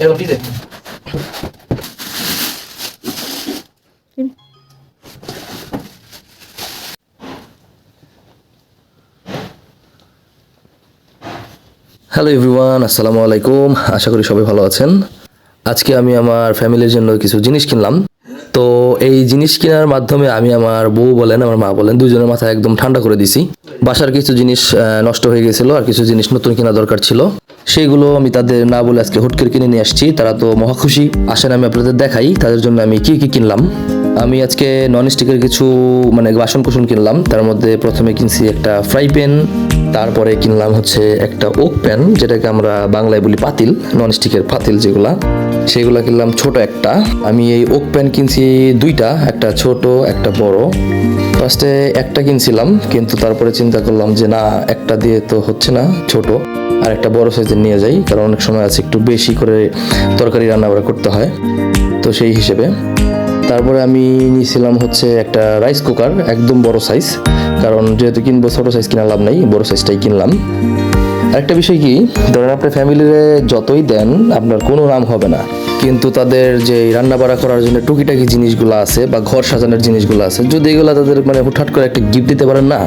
এরকম দিতে hello everyone আসসালামু আলাইকুম আশা করি সবাই ভালো আছেন। আজকে আমি আমার ফ্যামিলির জন্য কিছু জিনিস কিনলাম। তো এই জিনিস কেনার মাধ্যমে আমি আমার বউ বলেন, আমার মা বলেন, দুজনের মাথা একদম ঠান্ডা করে দিছি। বাসার কিছু জিনিস নষ্ট হয়ে গেছিল আর কিছু জিনিস নতুন কেনা দরকার ছিল। সেইগুলো আমি তাদের না বলে আজকে হুট করে কিনে নিয়ে আসছি। তারা তো মহা খুশি। আসেন, আমি আপনাদের দেখাই তাদের জন্য আমি কি কি কিনলাম। আমি আজকে নন স্টিকের কিছু মানে বাসন কুসন কিনলাম। তার মধ্যে প্রথমে কিনছি একটা ফ্রাই প্যান তারপরে কিনলাম হচ্ছে একটা ওক প্যান যেটাকে আমরা বাংলায় বলি পাতিল নন স্টিকের পাতিল যেগুলা। সেগুলা কিনলাম ছোট একটা। আমি এই ওক প্যান কিনছি দুইটা, একটা ছোট, একটা বড়। ফার্স্টে একটা কিনছিলাম, কিন্তু তারপরে চিন্তা করলাম যে না, একটা দিয়ে তো হচ্ছে না, ছোট। আর একটা বড় সাইজের নিয়ে যাই, কারণ অনেক সময় আছে একটু বেশি করে তরকারি রান্না বান্না করতে হয়, তো সেই হিসেবে। তারপরে আমি নিয়েছিলাম হচ্ছে একটা রাইস কুকার একদম বড় সাইজ কারণ যেহেতু কিনবো ছোটো সাইজ কিনা লাভ নাই, বড় সাইজটাই কিনলাম। আরেকটা বিষয় কি, ধরেন আপনার ফ্যামিলিরে যতই দেন, আপনার কোনো নাম হবে না। কিন্তু তাদের যে রান্না বাড়া করার জন্য টুকিটাকি জিনিসগুলো আছে বা ঘর সাজানোর জিনিসগুলো আছে, যদি এগুলো তাদের মানে হুটহাট করে একটা গিফট দিতে পারেন না,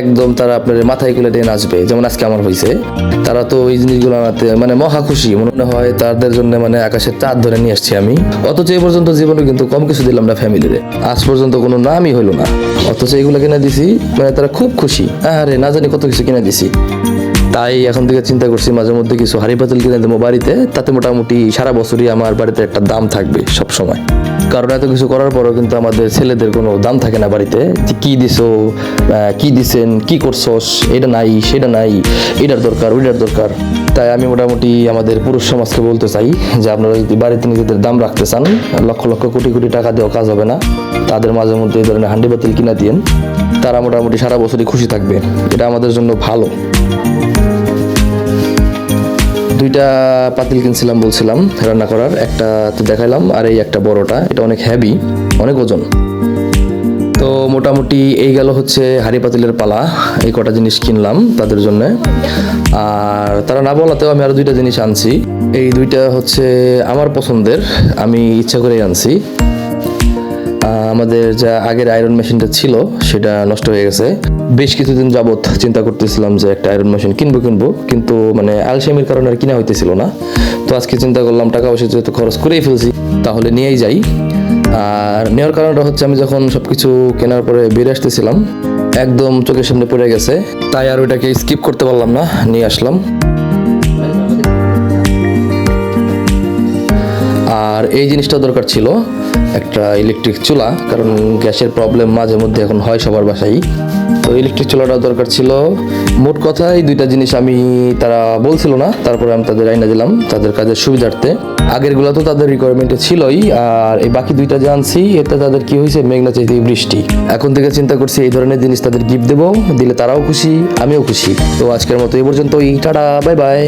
একদম তারা আপনার মাথায়গুলো দিয়ে নাচবে। যেমন আজকে আমার হয়েছে তারা তো এই জিনিসগুলো আনাতে মানে মহা খুশি। মনে হয় তাদের জন্য মানে আকাশের চাঁদ ধরে নিয়ে আসছি আমি। অথচ এই পর্যন্ত জীবনে কিন্তু কম কিছু দিলাম না ফ্যামিলিতে আজ পর্যন্ত কোনো নামই হইল না। অথচ এগুলো কিনে দিছি মানে তারা খুব খুশি। আরে না জানি কত কিছু কিনে দিছি। তাই এখন থেকে চিন্তা করছি মাঝে মধ্যে কিছু হারি পাতিল কিনে দেবো বাড়িতে। তাতে মোটামুটি সারা বছরই আমার বাড়িতে একটা দাম থাকবে সব সময় কারণ এত কিছু করার পরও কিন্তু আমাদের ছেলেদের কোনো দাম থাকে না বাড়িতে যে কী দিছো কি দিছেন, কি করছস, এটা নাই, সেটা নাই, এটার দরকার, ওইটার দরকার। তাই আমি মোটামুটি আমাদের পুরুষ সমাজকে বলতে চাই যে আপনারা যদি বাড়িতে নিজেদের দাম রাখতে চান, লক্ষ লক্ষ কোটি কোটি টাকা দিয়েও কাজ হবে না। তাদের মাঝে মধ্যে এই ধরনের হান্ডি বাতিল কিনা দিয়েন। তারা মোটামুটি সারা বছরই খুশি থাকবে। এটা আমাদের জন্য ভালো। দুইটা পাতিল কিনছিলাম, বলছিলাম রান্না করার। একটা তো দেখাইলাম, আর এই একটা বড়টা, এটা অনেক হ্যাভি অনেক ওজন। তো মোটামুটি এই গেল হচ্ছে হাড়ি পাতিলের পালা, এই কটা জিনিস কিনলাম তাদের জন্য। আর তারা না বলাতেও আমি আরও দুইটা জিনিস আনছি। এই দুইটা হচ্ছে আমার পছন্দের, আমি ইচ্ছা করেই আনছি। আমাদের যা আগের আয়রন মেশিনটা ছিল, সেটা নষ্ট হয়ে গেছে। বেশ কিছুদিন যাবৎ চিন্তা করতেছিলাম যে একটা আয়রন মেশিন কিনবো কিনবো, কিন্তু মানে আলসেমির কারণে আর কিনা হইতেছিল না। তো আজকে চিন্তা করলাম টাকা পয়সা যেহেতু খরচ করেই ফেলছি, তাহলে নিয়েই যাই। আর নেওয়ার কারণটা হচ্ছে, আমি যখন সবকিছু কেনার পরে বেরিয়ে আসতেছিলাম, একদম চোখের সামনে পড়ে গেছে। তাই আর ওইটাকে স্কিপ করতে পারলাম না, নিয়ে আসলাম। আর এই জিনিসটা দরকার ছিল, একটা ইলেকট্রিক চুলা, কারণ গ্যাসের প্রবলেম মাঝে মধ্যে এখন হয় সবার বাসায়। তো ইলেকট্রিক চুলাটা দরকার ছিল। মোট কথা এই দুইটা জিনিস আমি, তারা বলছিল না, তারপরে আমি তাদের আইনা দিলাম, তাদের কাজের সুবিধার্থে। আগেরগুলো তো তাদের রিকোয়ারমেন্টে ছিলই, আর এই বাকি দুইটা যে আনছি, এতে তাদের কি হয়েছে? মেঘনা চাইতে বৃষ্টি। এখন থেকে চিন্তা করছি এই ধরনের জিনিস তাদের গিফট দেবো, দিলে তারাও খুশি, আমিও খুশি। তো আজকের মতো এই পর্যন্ত টাটা বাই বাই